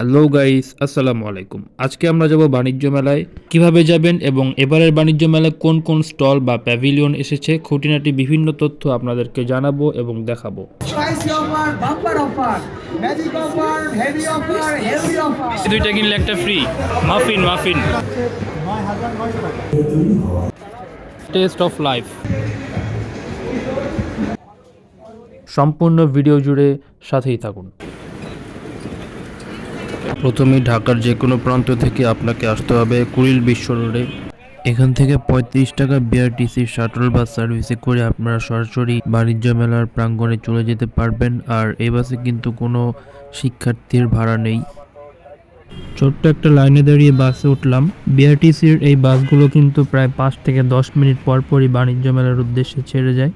Hello guys আসসালামু আলাইকুম। আজকে আমরা যাব বাণিজ্য মেলায়। কীভাবে যাবেন এবং এবারের বাণিজ্য মেলায় কোন কোন স্টল বা প্যাভিলিয়ন এসেছে খুঁটিনাটি বিভিন্ন তথ্য আপনাদেরকে জানাব এবং দেখাবো। Spicy offer bumper offer magic offer heavy offer heavy offer দুইটা কিনলে একটা free muffin muffin taste of life সম্পূর্ণ ভিডিও জুড়ে সাথেই থাকুন। প্রথমে ঢাকার যে কোনো প্রান্ত থেকে আপনাকে আসতে হবে কুড়িল বিশ্ব রোডে। এখান থেকে পঁয়ত্রিশ টাকা বিআরটিসি শাটল বাস সার্ভিসে করে আপনারা সরাসরি বাণিজ্য মেলার প্রাঙ্গণে চলে যেতে পারবেন আর এই বাসে কিন্তু কোনো শিক্ষার্থীর ভাড়া নেই। ছোট্ট একটা লাইনে দাঁড়িয়ে বাসে উঠলাম। বিআরটিসির এই বাসগুলো কিন্তু প্রায় পাঁচ থেকে দশ মিনিট পর পরই বাণিজ্য মেলার উদ্দেশ্যে ছেড়ে যায়।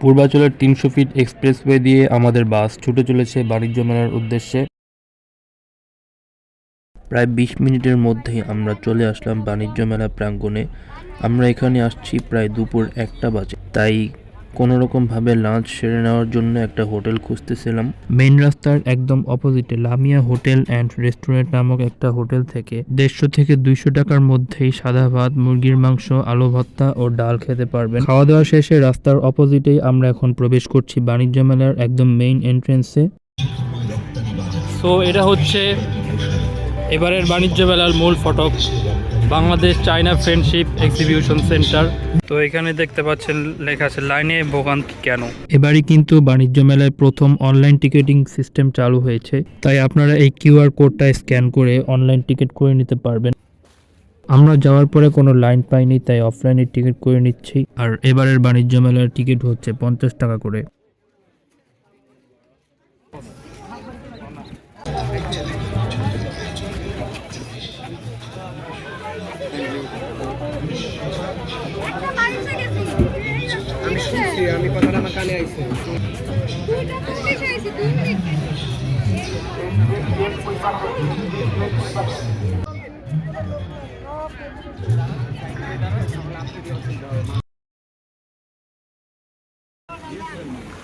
পূর্বাচলের তিনশো ফিট এক্সপ্রেসওয়ে দিয়ে আমাদের বাস ছুটে চলেছে বাণিজ্য মেলার উদ্দেশ্যে। প্রায় বিশ মিনিটের মধ্যেই আমরা চলে আসলাম বাণিজ্য মেলা প্রাঙ্গণে। আমরা এখানে আসছি প্রায় দুপুর একটা বাজে। তাই কোনো রকমভাবে লাঞ্চ সেরে নেওয়ার জন্য একটা হোটেল খুঁজতেছিলাম। মেইন রাস্তার একদম অপোজিটে লামিয়া হোটেল অ্যান্ড রেস্টুরেন্ট নামক একটা হোটেল থেকে দেড়শো থেকে দুইশো টাকার মধ্যেই সাদা ভাত মুরগির মাংস আলু ভর্তা ও ডাল খেতে পারবেন। খাওয়া দাওয়া শেষে রাস্তার অপোজিটেই আমরা এখন প্রবেশ করছি বাণিজ্য মেলার একদম মেইন এন্ট্রেন্সে। সো এটা হচ্ছে এবারের বাণিজ্য মেলার মূল ফটক। Bangladesh China friendship exhibition centre. তো এখানে দেখতে পাচ্ছেন, লেখা আছে, লাইনে ভোগান্তি কেন? এবারই কিন্তু বাণিজ্য মেলায় প্রথম অনলাইন টিকিটিং সিস্টেম চালু হয়েছে। তাই আপনারা এই কিউআর কোডটা স্ক্যান করে অনলাইন টিকিট করে নিতে পারবেন। আমরা যাওয়ার পরে কোনো লাইন পাইনি, তাই অফলাইনে টিকিট করে নিচ্ছি। আর এবারের বাণিজ্য মেলার টিকিট হচ্ছে পঞ্চাশ টাকা করে। আমি শুনছি আমি কথাটা আমার কানে আইছে।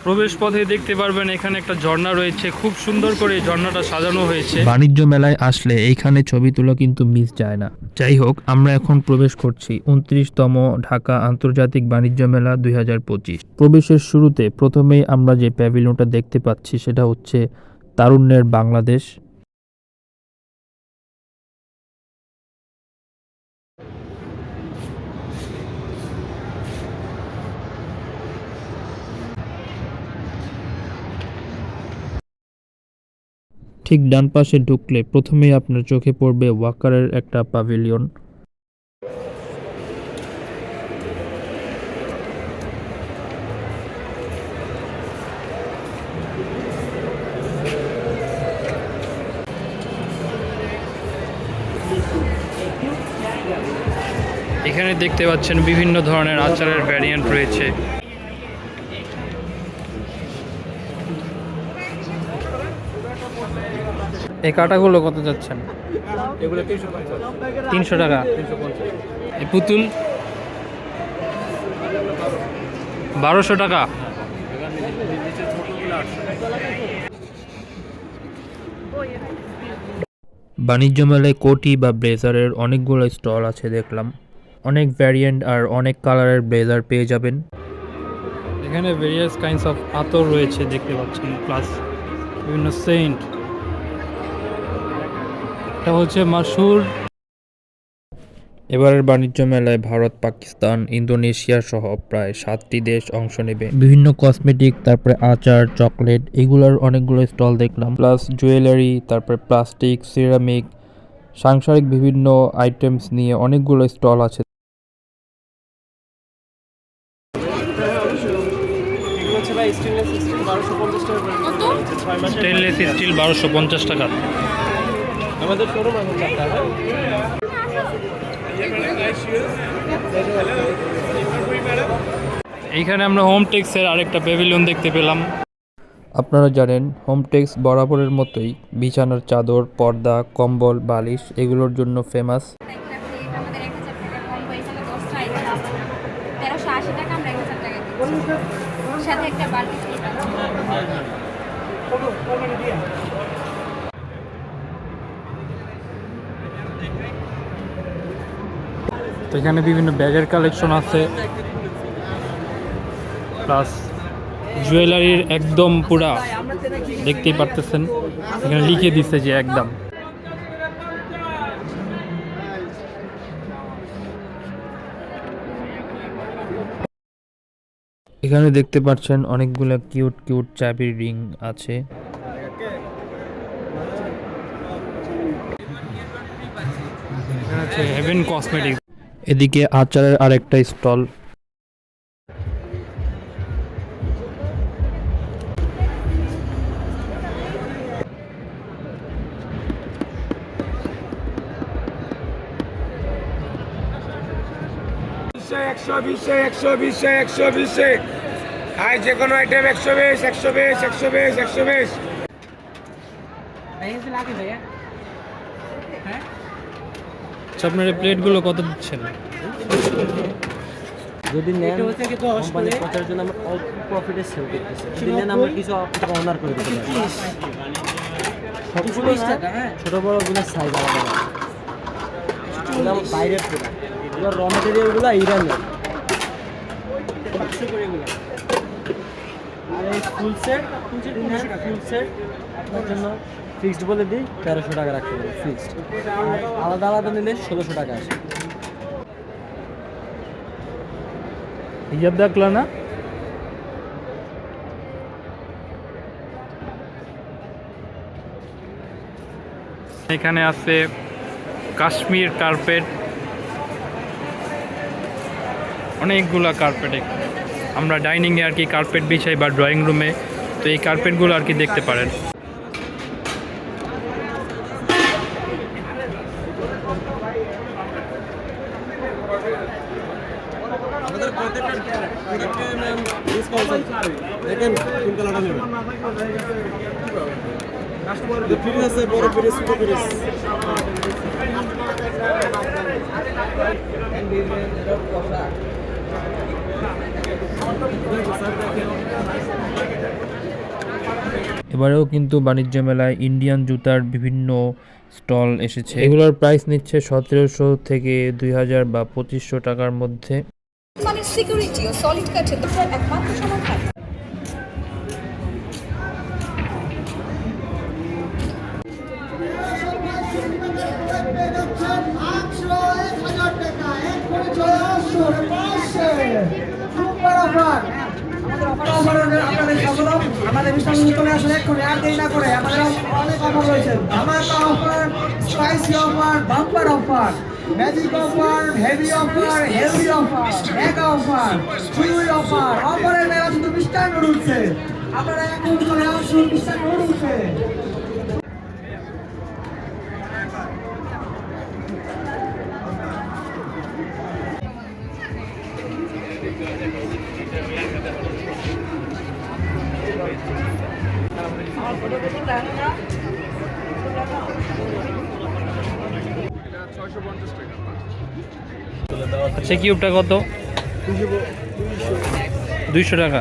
প্রবেশ পথে দেখতে পারবেন, এখানে একটা ঝর্ণা রয়েছে। খুব সুন্দর করে ঝর্ণাটা সাজানো হয়েছে। বাণিজ্য মেলায় আসলে এইখানে ছবি তোলা কিন্তু মিস যায় না। যাই হোক, আমরা এখন প্রবেশ করছি উনত্রিশতম ঢাকা আন্তর্জাতিক বাণিজ্য মেলা দুই হাজার পঁচিশ। প্রবেশের শুরুতে প্রথমেই আমরা যে প্যাভিলিয়নটা দেখতে পাচ্ছি সেটা হচ্ছে তারুণ্যের বাংলাদেশ। ঠিক ডান পাশে ঢুকলে প্রথমেই আপনার চোখে পড়বে ওয়াকারের একটা প্যাভিলিয়ন এখানে দেখতে পাচ্ছেন বিভিন্ন ধরনের আচারের ভ্যারিয়েন্ট রয়েছে। এই কাটাগুলো কত যাচ্ছেন? এগুলো তিনশো পঞ্চাশ। তিনশো টাকা। তিনশো পঞ্চাশ। এই পুতুল? বারোশো টাকা। বাণিজ্য মেলায় কোটি বা ব্লেজারের অনেকগুলো স্টল আছে দেখলাম। অনেক ভ্যারিয়েন্ট আর অনেক কালারের ব্লেজার পেয়ে যাবেন। এখানে ভেরিয়াস কাইন্ডস অফ আতর রয়েছে দেখতে পাচ্ছেন প্লাস বিভিন্ন সেন্ট এটা হচ্ছে মাসুর এবারের বাণিজ্য মেলায় ভারত পাকিস্তান ইন্দোনেশিয়া সহ প্রায় সাতটি দেশ অংশ নেবে। বিভিন্ন কসমেটিক তারপরে আচার চকলেট এগুলোর অনেকগুলো স্টল দেখলাম। প্লাস জুয়েলারি তারপরে প্লাস্টিক সিরামিক সাংসারিক বিভিন্ন আইটেমস নিয়ে অনেকগুলো স্টল আছে। এগুলো হচ্ছে ভাই স্টেনলেস স্টিল বারোশো পঞ্চাশ টাকা। আমাদের শোরুম এখন চারটা এইখানে আমরা হোম টেক্সের আরেকটা প্যাভিলিয়ন দেখতে পেলাম। আপনারা জানেন হোমটেক্স বরাবরের মতোই বিছানার চাদর পর্দা কম্বল বালিশ এগুলোর জন্য ফেমাস আমাদের এক হাজার টাকা কম হয়ে গেলে দশটা আইটেম আছে তেরোশো আশি টাকা আমরা এক হাজার টাকা দিচ্ছি সাথে একটা বালতি সেট আছে তো এখানে বিভিন্ন ব্যাগের কালেকশন আছে। প্লাস জুয়েলারির একদম পুরা দেখতেই পারতেছেন। এখানে লিখে দিচ্ছে যে একদম। এখানে দেখতে পাচ্ছেন অনেকগুলো কিউট কিউট চাবির রিং আছে। আছে হেভেন কসমেটিক এদিকে আচারের আরেকটা স্টল। একশো বিশে একশো বিশে একশো বিশে। হাই যে কোনো আইটেম একশো বিশ একশো বিশ একশো বিশ একশো বিশ। আচ্ছা আপনার এই প্লেটগুলো কত দিচ্ছেন? যদি নেন কোম্পানি প্রচারের জন্য আমরা অল্প প্রফিটে সেল করতেছি। যদি নেন আমরা কিছু আপনাকে অনার করে দিতে পারি সবগুলো না, ছোট বড়গুলো সাইজ আলাদা আলাদা। এগুলো আমার বাইরের প্রোডাক্ট এগুলো র মেটেরিয়ালগুলো ইরানের আর এই full set full set full set আপনার জন্য ফিক্সড বলে দিই, তেরোশো টাকা রাখতে পারি, ফিক্সড। আলাদা আলাদা নিলে ষোলোশো টাকা আসে। হিজাব দেখলা না? এখানে আছে কাশ্মীর কার্পেট। অনেকগুলা কার্পেট আমরা ডাইনিংয়ে আর কি কার্পেট বিছাই বা ড্রয়িং রুমে, তো এই কার্পেটগুলো আর কি দেখতে পারেন। এবারেও কিন্তু বাণিজ্য মেলায় ইন্ডিয়ান জুতার বিভিন্ন স্টল এসেছে। এগুলোর প্রাইস নিচ্ছে সতেরোশো থেকে দুই হাজার বা পঁচিশশো টাকার মধ্যে। মানে সিকিউরিটি ও সলিড কাঠের দুটোর একমাত্র সমাধান আমাদের না করে। আমাদের রয়েছে। Offer spicy offer bumper offer magic offer heavy offer healthy offer mega offer চুই অফার অফারের মেলা শুধু মিস্টার নুডলসে আপনারা এখন চলে আসুন মিস্টার নুডলসে আচ্ছা কিউবটা কত? দুইশো টাকা।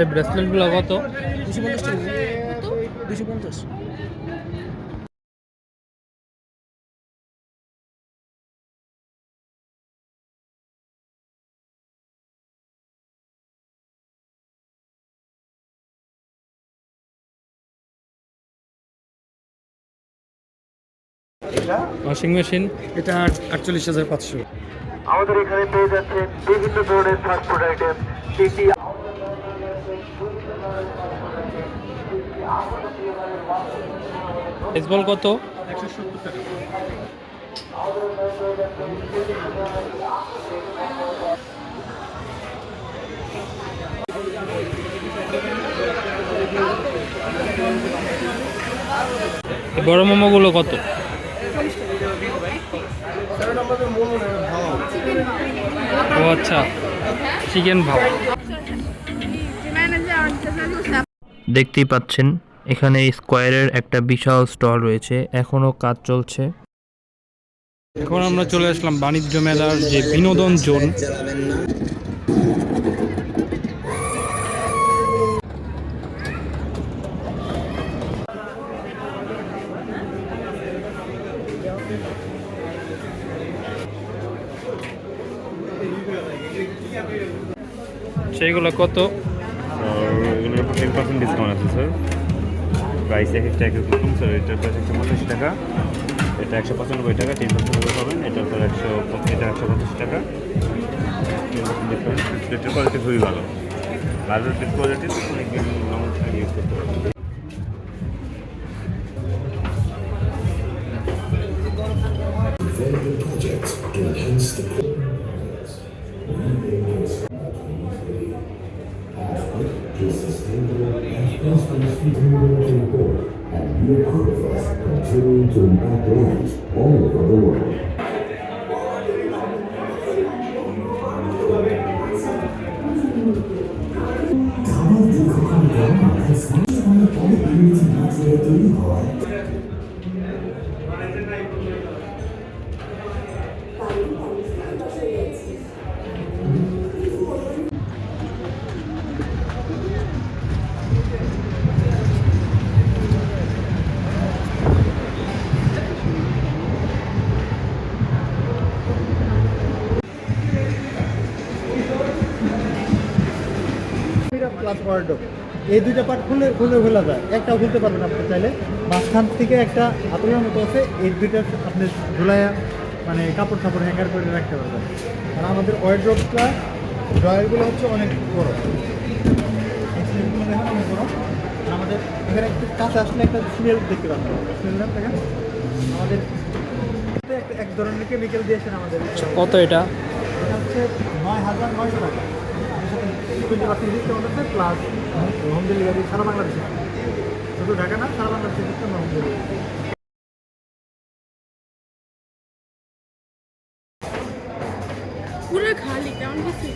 আচ্ছা ব্রেসলেটগুলো কত? দুশো পঞ্চাশ ওয়াশিং মেশিন এটা আটচল্লিশ হাজার পাঁচশো। আমাদের এখানে পেয়ে যাচ্ছেন বিভিন্ন ধরনের ফাস্ট ফুড আইটেম কেটি বেসবল কত? একশো সত্তর টাকা বড় মোমোগুলো কত? ও আচ্ছা চিকেন ভাব। দেখতেই পাচ্ছেন, এখানে স্কোয়ারের একটা বিশাল স্টল রয়েছে, এখনও কাজ চলছে। এখন আমরা চলে আসলাম বাণিজ্য মেলার যে বিনোদন জোন। সেইগুলো কত? টেন পার্সেন্ট ডিসকাউন্ট আছে স্যার প্রাইস এক একটা এক রকম স্যার এটার প্রাইস একশো পঁচাশি টাকা। এটা একশো পঁচানব্বই টাকা টেন পার্সেন্ট করে পাবেন। এটা স্যার একশো এটা একশো পঁচাশি টাকা। ডিসকাউন্ট প্লেটের কোয়ালিটি খুবই ভালো। ভালো plate quality is sustainable and prosperous eternal and good, and be a part of us continuing to impact lives all over the world. Plus ওয়ার্ডো এই দুইটা পার্ট খুলে খুলে ফেলা যায়। একটাও খুলতে পারবেন আপনি চাইলে। মাঝখান থেকে একটা হাতুড়ার মতো আছে। এই দুইটা আপনি ঝুলাইয়া মানে কাপড় টাপড় হ্যাঙ্গার করে রাখতে পারবেন। আর আমাদের ওয়ার্ড্রপটা ড্রয়ারগুলো হচ্ছে অনেক বড়। অনেক বড়। আর আমাদের এখানে একটু কাছে আসলে একটা স্মেল দেখতে পাবেন। স্মেল দেখেন? আমাদের একটা এক ধরনের কেমিক্যাল দিয়েছেন আমাদের। কত এটা? এটা হচ্ছে নয় হাজার নয়শো টাকা। টোয়েন্টি পার্সেন্ট ডিসকাউন্ট আছে প্লাস হোম ডেলিভারি সারা বাংলাদেশে। শুধু ঢাকা না, সারা বাংলাদেশে ডিসকাউন্ট হোম ডেলিভারি খালি, কেমন কিছু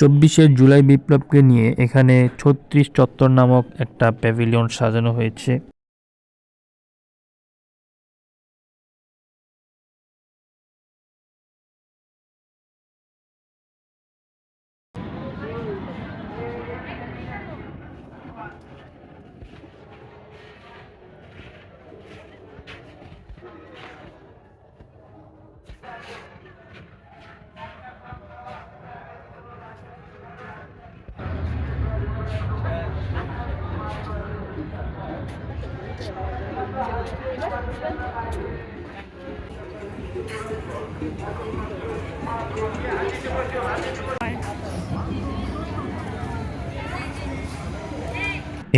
চব্বিশে জুলাই বিপ্লবকে নিয়ে এখানে ছত্রিশ চত্বর নামক একটা প্যাভিলিয়ন সাজানো হয়েছে।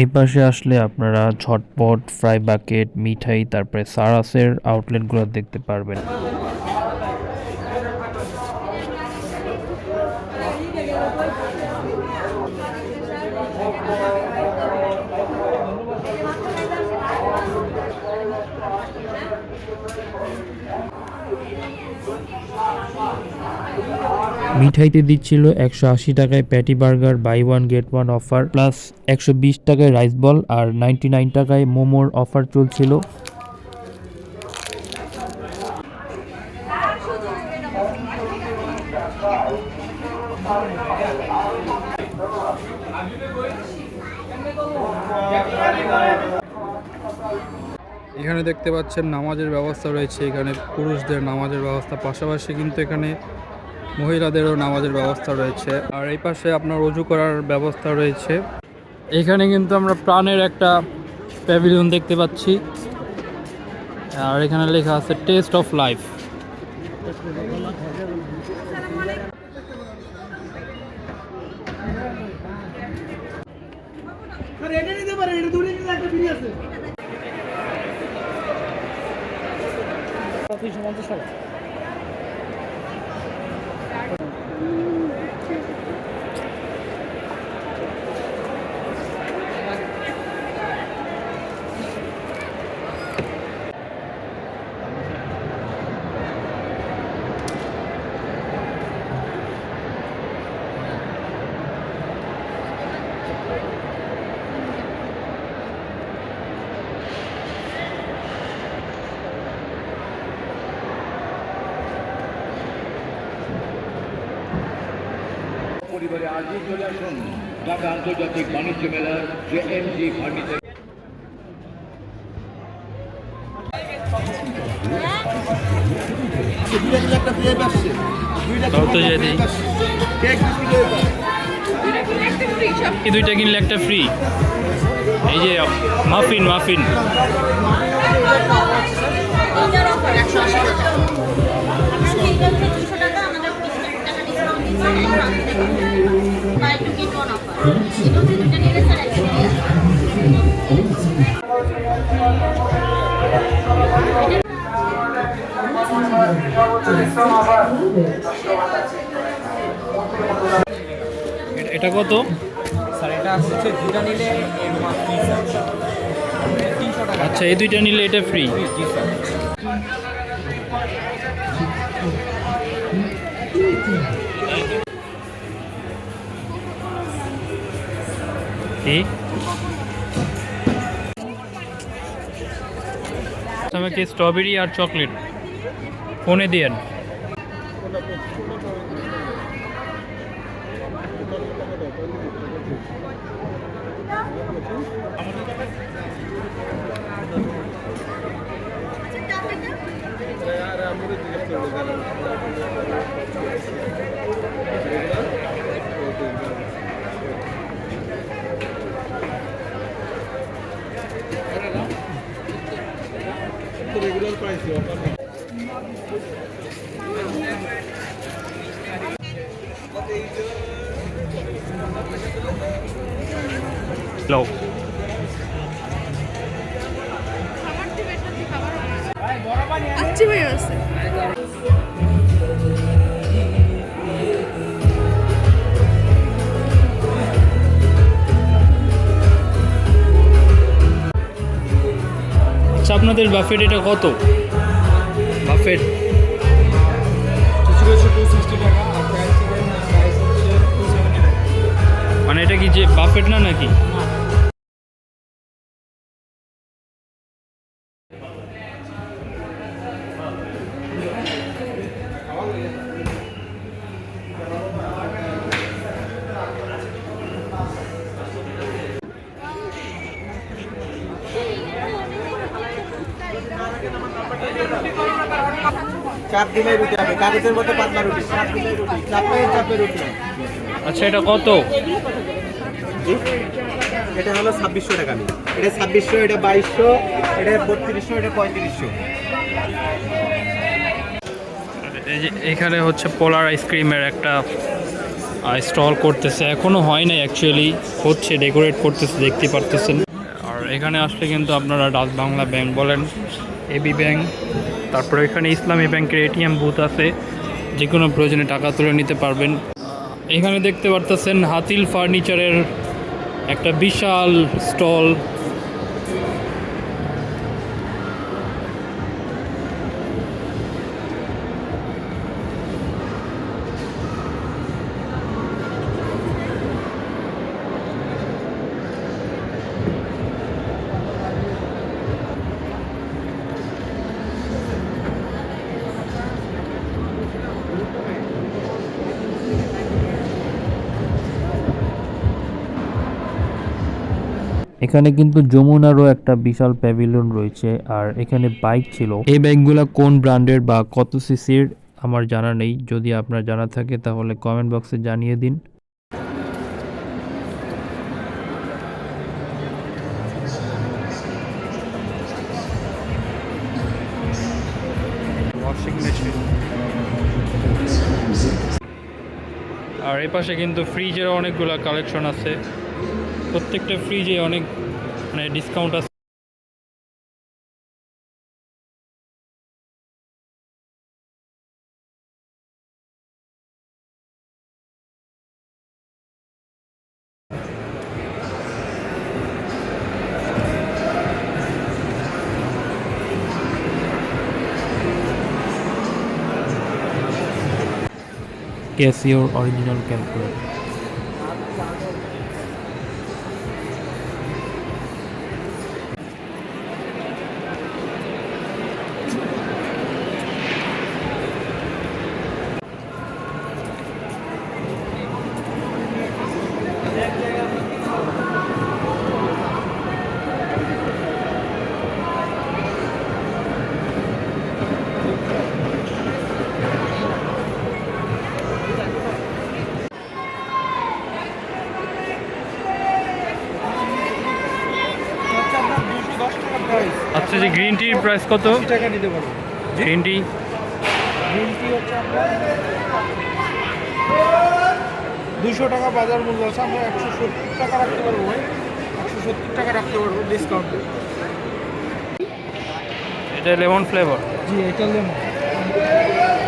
এই পাশে আসলে আপনারা ঝটপট ফ্রাই বাকেট মিঠাই তারপরে সারাসের আউটলেটগুলো দেখতে পারবেন। মিঠাইতে দিচ্ছিল একশো আশি টাকায় patty burger, buy one, get one offer, plus একশো বিশ টাকায় রাইস বল আর নাইনটি নাইন টাকায় মোমোর অফার চলছিল। এখানে দেখতে পাচ্ছেন নামাজের ব্যবস্থা রয়েছে। এখানে পুরুষদের নামাজের ব্যবস্থা, পাশাপাশি কিন্তু এখানে মহিলাদেরও নামাজের ব্যবস্থা রয়েছে। আর এই পাশে আপনার অজু করার ব্যবস্থা রয়েছে। এখানে কিন্তু আমরা প্রাণের একটা প্যাভিলিয়ন দেখতে পাচ্ছি। আর এখানে লেখা আছে টেস্ট অফ লাইফ আজই চলে আসুন ঢাকা আন্তর্জাতিক বাণিজ্য মেলার যে এম জি ফার্নিচার। এই দুইটা কিনলে একটা ফ্রি এই যে মাফিন মাফিন টাকা এটা কত? স্যার এটা হচ্ছে দুটা নিলে আচ্ছা এই দুইটা নিলে এটা ফ্রি জি স্যার। কি? আমাকে স্ট্রবেরি আর চকলেট ফোনে দিয়েন। Hello. আপনাদের বাফেট এটা কত? বাফেট। মানে এটা কি যে বাফেট না নাকি? রুটি হবে। কাগজের পাতলা রুটি। চাপ চাপে রুটি। আচ্ছা এটা কত? এটা হলো ছাব্বিশশো টাকা এটা ছাব্বিশশো এটা বাইশশো এটা বত্রিশশো এটা পঁয়ত্রিশশো। এখানে হচ্ছে পোলার আইসক্রিমের একটা স্টল করতেছে। এখনও হয় নাই অ্যাকচুয়ালি হচ্ছে ডেকোরেট করতেছে দেখতে পারতেছেন। আর এখানে আসলে কিন্তু আপনারা ডাচ বাংলা ব্যাংক বলেন এবি ব্যাংক তারপরে এখানে ইসলামী ব্যাংকের এটিএম বুথ আছে। যে কোনো প্রয়োজনে টাকা তুলে নিতে পারবেন। এখানে দেখতে পারতেছেন হাতিল ফার্নিচারের একটা বিশাল স্টল। এখানে কিন্তু যমুনারও একটা বিশাল প্যাভিলিয়ন রয়েছে, আর এখানে বাইক ছিল। এই বাইকগুলো কোন ব্র্যান্ডের বা কত সিসির আমার জানা নেই। যদি আপনার জানা থাকে তাহলে কমেন্ট বক্সে জানিয়ে দিন। আর এই পাশে কিন্তু ফ্রিজের অনেকগুলো কালেকশন আছে। প্রত্যেকটা ফ্রিজে অনেক মানে ডিসকাউন্ট আছে। ক্যাসিওর অরিজিনাল ক্যালকুলেটর আচ্ছা যে গ্রিন টির প্রাইস কত? টাকা দিতে পারব গ্রিন টি গ্রিন টি হচ্ছে দুশো টাকা বাজার মূল্য আছে আমরা একশো সত্তর টাকা রাখতে পারব একশো সত্তর টাকা রাখতে পারব ডিসকাউন্ট এটা লেমন ফ্লেভার জি এটা লেমন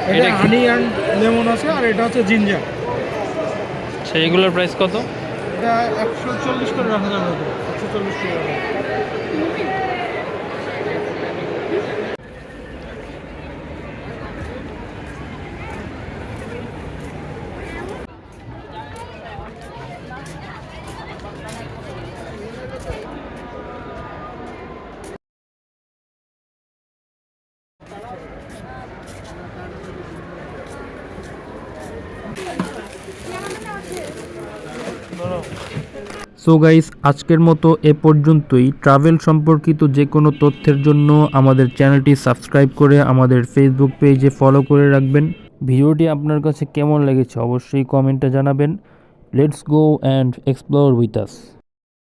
এটা এটা হানি অ্যান্ড লেমন আছে আর এটা হচ্ছে জিঞ্জার সেইগুলোর প্রাইস কত? এটা একশো চল্লিশ করে রাখা যাবে। একশো চল্লিশ করে রাখা সো গাইস, আজকের মতো এ পর্যন্তই। ট্রাভেল সম্পর্কিত যে কোনো তথ্যের জন্য আমাদের চ্যানেলটি সাবস্ক্রাইব করে আমাদের ফেসবুক পেজে ফলো করে রাখবেন। ভিডিওটি আপনার কাছে কেমন লেগেছে অবশ্যই কমেন্টে জানাবেন। Let's go and explore with us